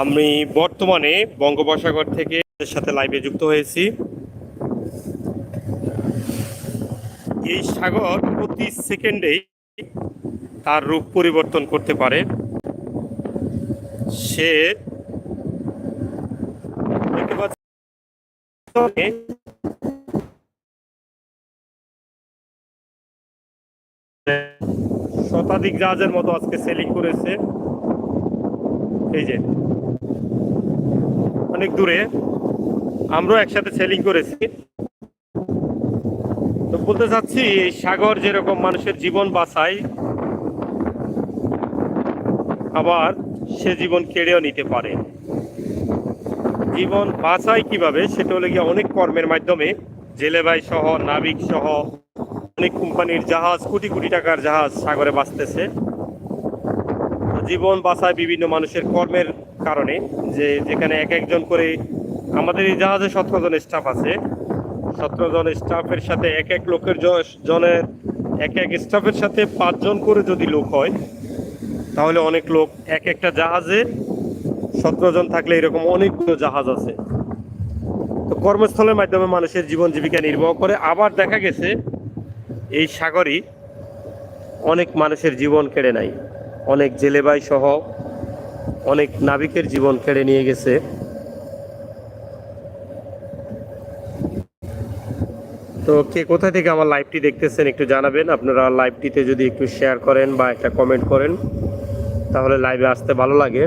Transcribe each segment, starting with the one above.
আমি বর্তমানে বঙ্গোপসাগর থেকে সাথে লাইভে যুক্ত হয়েছি। এই সাগর প্রতি সেকেন্ডেই তার রূপ পরিবর্তন করতে পারে। সে শতাধিক জাহাজের মতো আজকে সেলিং করেছে। এই যে। অনেক দূরে। আমরাও একসাথে সেলিং করেছি। তো বলতে চাচ্ছি, এই সাগর যেরকম মানুষের জীবন বাঁচায়, আবার সে জীবন কেড়েও নিতে পারে। জীবন বাঁচায় কীভাবে, সেটা হলে গিয়ে অনেক কর্মের মাধ্যমে। জেলেবাই সহ, নাবিক সহ, অনেক কোম্পানির জাহাজ, কোটি কোটি টাকার জাহাজ সাগরে বাঁচতেছে। জীবন বাঁচায় বিভিন্ন মানুষের কর্মের কারণে যে যেখানে এক একজন করে আমাদের এই জাহাজে সতেরো জন স্টাফ আছে। সতেরো জন স্টাফের সাথে এক এক লোকের জনের এক এক স্টাফের সাথে পাঁচজন করে যদি লোক হয়, তাহলে অনেক লোক এক একটা জাহাজে সতেরো জন থাকলে এরকম অনেকগুলো জাহাজ আছে। তো কর্মস্থলের মাধ্যমে মানুষের জীবন জীবিকা নির্বাহ করে। আবার দেখা গেছে, এই সাগরই অনেক মানুষের জীবন কেড়ে নেয়। অনেক জেলেবাই সহ অনেক নাবিকের জীবন কেড়ে নিয়ে গেছে। তো কে কোথা থেকে আমার লাইভটি দেখতেছেন একটু জানাবেন। আপনারা লাইভটিতে যদি একটু শেয়ার করেন বা একটা কমেন্ট করেন, তাহলে লাইভে আসতে ভালো লাগে।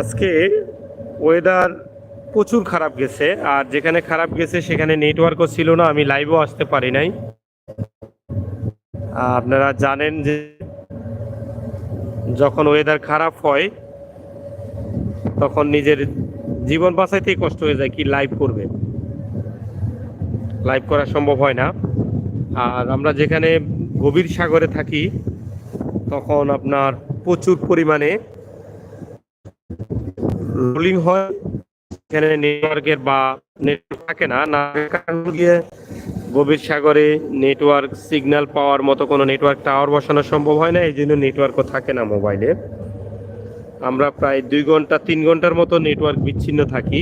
আজকে ওয়েদার প্রচুর খারাপ গেছে, আর যেখানে খারাপ গেছে সেখানে নেটওয়ার্কও ছিল না, আমি লাইভও আসতে পারি নাই। আপনারা জানেন যে যখন ওয়েদার খারাপ হয়, তখন নিজের জীবন বাঁচাইতেই কষ্ট হয়ে যায় কি লাইভ করবে। লাইভ করা সম্ভব হয় না। আর আমরা যেখানে গভীর সাগরে থাকি, তখন আপনার প্রচুর পরিমাণে রোলিং হয়। এখানে নেটওয়ার্কের বা নেটওয়ার্ক থাকে না না গিয়ে গভীর সাগরে নেটওয়ার্ক সিগন্যাল পাওয়ার মতো কোনো নেটওয়ার্ক টাওয়ার বসানো সম্ভব হয় না, এই জন্য নেটওয়ার্কও থাকে না মোবাইলে। আমরা প্রায় দুই ঘণ্টা, তিন ঘণ্টার মতো নেটওয়ার্ক বিচ্ছিন্ন থাকি।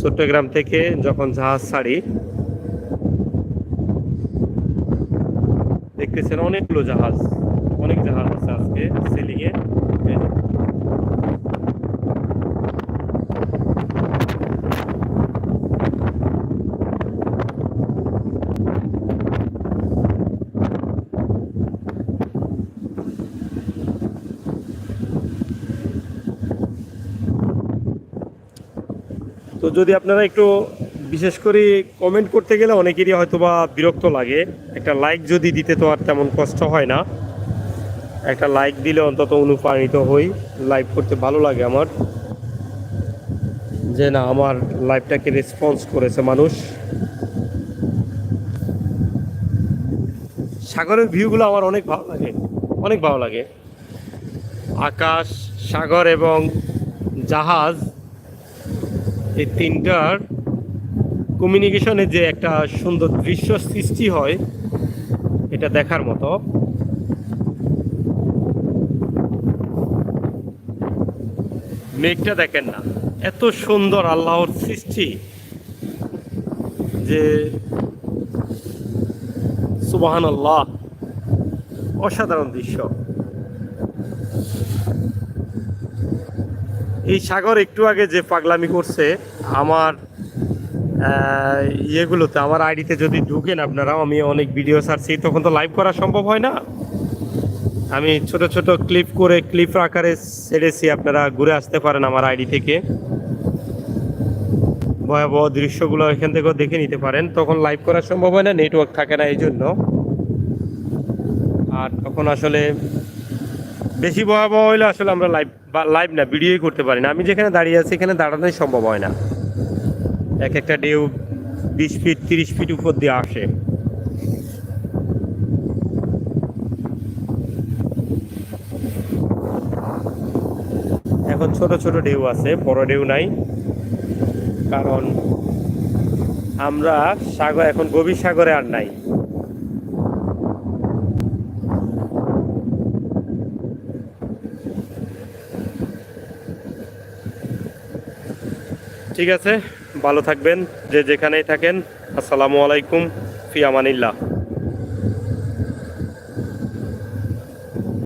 চট্টগ্রাম থেকে যখন জাহাজ ছাড়ি, দেখতেছেন অনেকগুলো জাহাজ, অনেক জাহাজ আছে আজকে সেলিংয়ে এই যে। তো যদি আপনারা একটু বিশেষ করে কমেন্ট করতে গেলে অনেকেরই হয়তো বা বিরক্ত লাগে। একটা লাইক যদি দিতে তো আর তেমন কষ্ট হয় না। একটা লাইক দিলে অন্তত অনুপ্রাণিত হই। লাইভ করতে ভালো লাগে আমার। যে না আমার লাইভটাকে রেসপন্স করেছে মানুষ। সাগরের ভিউগুলো আমার অনেক ভালো লাগে। অনেক ভালো লাগে। আকাশ সাগর এবং জাহাজ এই তিনটার কমিউনিকেশনে যে একটা সুন্দর দৃশ্য সৃষ্টি হয়, এটা দেখার মতো। মেঘটা দেখেন না, এত সুন্দর আল্লাহর সৃষ্টি যে সুবাহান আল্লাহ অসাধারণ দৃশ্য। এই সাগর একটু আগে যে পাগলামি করছে, আমার ইয়েগুলোতে, আমার আইডিতে যদি ঢুকেন আপনারা, আমি অনেক ভিডিও ছাড়ছি, তখন তো লাইভ করা সম্ভব হয় না। আমি ছোট ছোট ক্লিপ করে ক্লিপ আকারে ছেড়েছি, আপনারা ঘুরে আসতে পারেন আমার আইডি থেকে। ভয়াবহ দৃশ্যগুলো এখান থেকেও দেখে নিতে পারেন। তখন লাইভ করা সম্ভব হয় না নেটওয়ার্ক থাকে না এই জন্য আর তখন আসলে বেশি ভয়াবহ হইলে আসলে আমরা লাইভ বা লাইভ না ভিডিওই করতে পারি না। আমি যেখানে দাঁড়িয়ে আছি, এখানে দাঁড়ানোই সম্ভব হয় না। এক একটা ডেউ বিশ ফিট তিরিশ ফিট উপর দিয়ে আসে। এখন ছোট ছোট ঢেউ আছে, বড় ঢেউ নাই। কারণ আমরা সাগর, এখন গভীর সাগরে আর নাই। ঠিক আছে ভালো থাকবেন যে যেখানেই থাকেন আসসালামু আলাইকুম ফি আমানিল্লাহ।